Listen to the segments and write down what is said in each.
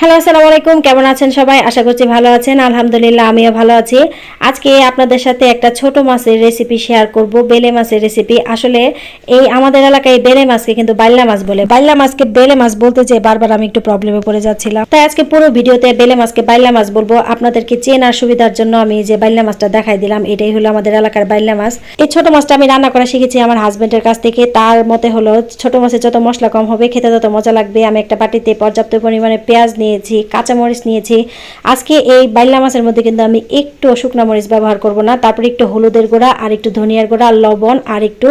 Hello আসসালামু আলাইকুম কেমন আছেন সবাই? আশা করছি ভালো আছেন। আলহামদুলিল্লাহ, আমিও ভালো আছি। আজকে আপনাদের সাথে একটা ছোট মাছের রেসিপি শেয়ার করব, বেলে মাছের রেসিপি আসলে এই আমাদের এলাকায় বেলে মাছকে কিন্তু বাইল্লা মাছ বলে। বাইল্লা মাছকে বেলে মাছ বলতে যে বারবার আমি একটু প্রবলেমে পড়ে যাচ্ছিলাম। তাই আজকে পুরো ভিডিওতে বেলে মাছকে বাইল্লা মাছ বলব। আপনাদেরকে চেনার সুবিধার জন্য আমি যে বাইল্লা মাছটা দেখাই দিলাম, এটাই হলো আমাদের এলাকার বাইল্লা মাছ। এই ছোট মাছটা আমি রান্না করা শিখেছি আমার হাজবেন্ডের কাছ থেকে। তার মতে হলো, ছোট মাছের যত মশলা কম হবে, খেতে তত মজা লাগবে। আমি একটা বাটিতে পর্যাপ্ত পরিমাণে পেঁয়াজ নিয়েছি, কাঁচামরিচ নিয়েছি। আজকে এই বাইল্লা মাছের মধ্যে কিন্তু আমি একটু শুকনো মরিচ ব্যবহার করব না, তারপরে একটু হলুদের গুঁড়া আর একটু ধনিয়ার গুঁড়া, লবণ আর একটু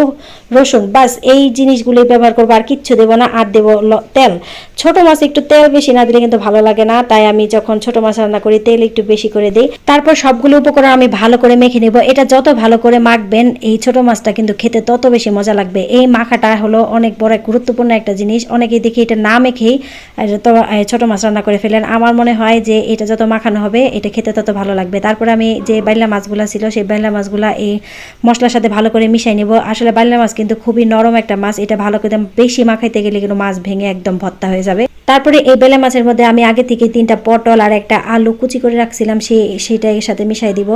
রসুন। বাস, এই জিনিসগুলি ব্যবহার করব আর কিচ্ছু দেবো না, আর দেবো তেল। ছোট মাছ একটু তেল বেশি না দিলে কিন্তু ভালো লাগে না, তাই আমি যখন ছোট মাছ রান্না করি, তেল একটু বেশি করে দিই। তারপর সবগুলো উপকরণ আমি ভালো করে মেখে নেব। এটা যত ভালো করে মাখবেন, এই ছোট মাছটা কিন্তু খেতে তত বেশি মজা লাগবে। এই মাখাটা হলো অনেক বড় গুরুত্বপূর্ণ একটা জিনিস। অনেকেই দেখি এটা না মেখেই তো ছোট মাছ রান্না করে ফেলেন আমার মনে হয় যে এটা যত মাখানো হবে, এটা খেতে তত ভালো লাগবে। তারপর আমি যে বাইলা মাছগুলো ছিল, সেই বাইলা মাছগুলা এই মশলার সাথে ভালো করে মিশাই নেব। আসলে বাইলা মাছ কিন্তু খুবই নরম একটা মাছ। এটা ভালো করে বেশি মাখাইতে গেলে কিন্তু মাছ ভেঙে একদম ভর্তা হয়ে যাবে। তারপরে এই বেলে মাছের মধ্যে আমি আগে থেকে তিনটা পটল আর একটা আলু কুচি করে রাখছিলাম সেই সেটা এর সাথে মিশাই দিব।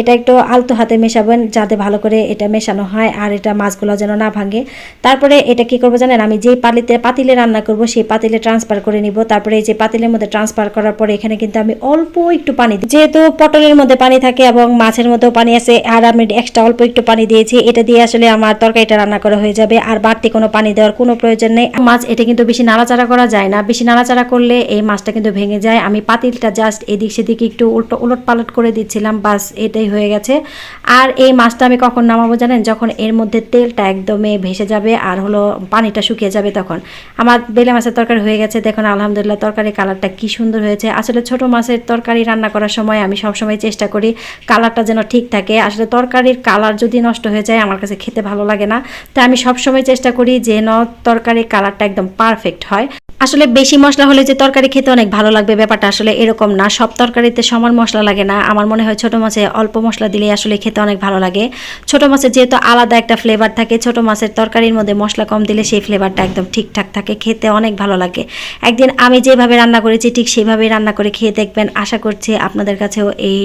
এটা একটু আলতো হাতে মেশাবেন যাতে ভালো করে এটা মেশানো হয় আর এটা মাছগুলো যেন না ভাঙে। তারপরে এটা কি করব জানেন? আমি যেই পালিতে পাতিলে রান্না করব, সেই পাতিলে ট্রান্সফার করে নিব। তারপরে এই যে পাতিলের মধ্যে ট্রান্সফার করার পরে এখানে কিন্তু আমি অল্প একটু পানি দিই। যেহেতু পটলের মধ্যে পানি থাকে এবং মাছের মধ্যেও পানি আছে, আর আমি এক্সট্রা অল্প একটু পানি দিয়েছি, এটা দিয়ে আসলে আমার তরকারিটা রান্না করা হয়ে যাবে, আর বাড়তি কোনো পানি দেওয়ার কোনো প্রয়োজন নেই। মাছ, এটা কিন্তু বেশি নাড়াচাড়া করা যায় না। বেশি নাড়াচাড়া করলে এই মাছটা কিন্তু ভেঙে যায়। আমি পাতিলটা জাস্ট এদিক সেদিক একটু উল্টো উলট পালট করে দিচ্ছিলাম, বাস এটাই হয়ে গেছে। আর এই মাছটা আমি কখন নামাবো জানেন? যখন এর মধ্যে তেলটা একদমে ভেসে যাবে আর হলো পানিটা শুকিয়ে যাবে তখন। আমার বেলে মাছের তরকারি হয়ে গেছে, দেখুন আলহামদুলিল্লাহ, তরকারি কালারটা কি সুন্দর হয়েছে। আসলে ছোট মাছের তরকারি রান্না করার সময় আমি সবসময় চেষ্টা করি কালারটা যেন ঠিক থাকে। আসলে তরকারির কালার যদি নষ্ট হয়ে যায়, আমার কাছে খেতে ভালো লাগে না। তাই আমি সবসময় চেষ্টা করি যেন তরকারির কালারটা একদম পারফেক্ট হয়। আসলে বেশি মশলা হলে যে তরকারি খেতে অনেক ভালো লাগবে, ব্যাপারটা আসলে এরকম না। সব তরকারিতে সমান মশলা লাগে না। আমার মনে হয় ছোট মাছে অল্প মশলা দিলে আসলে খেতে অনেক ভালো লাগে। ছোট মাছের যেহেতু আলাদা একটা ফ্লেভার থাকে, ছোট মাছের তরকারির মধ্যে মশলা কম দিলে সেই ফ্লেভারটা একদম ঠিকঠাক থাকে, খেতে অনেক ভালো লাগে। একদিন আমি যেভাবে রান্না করেছি, ঠিক সেইভাবেই রান্না করে খেয়ে দেখবেন। আশা করছি আপনাদের কাছেও এই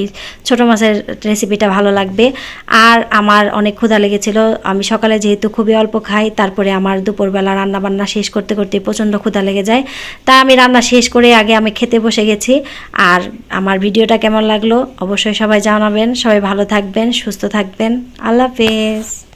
ছোট মাছের রেসিপিটা ভালো লাগবে। আর আমার অনেক ক্ষুধা লেগেছিল। আমি সকালে যেহেতু খুবই অল্প খাই, তারপরে আমার দুপুরবেলা রান্না বান্না শেষ করতে করতে প্রচণ্ড ক্ষুধা লেগে যায়। তা আমি রান্না শেষ করে আগে আমি খেতে বসে গেছি। আর আমার ভিডিওটা কেমন লাগল অবশ্যই সবাই জানাবেন। সবাই ভালো থাকবেন, সুস্থ থাকবেন। আল্লাহ হাফেজ।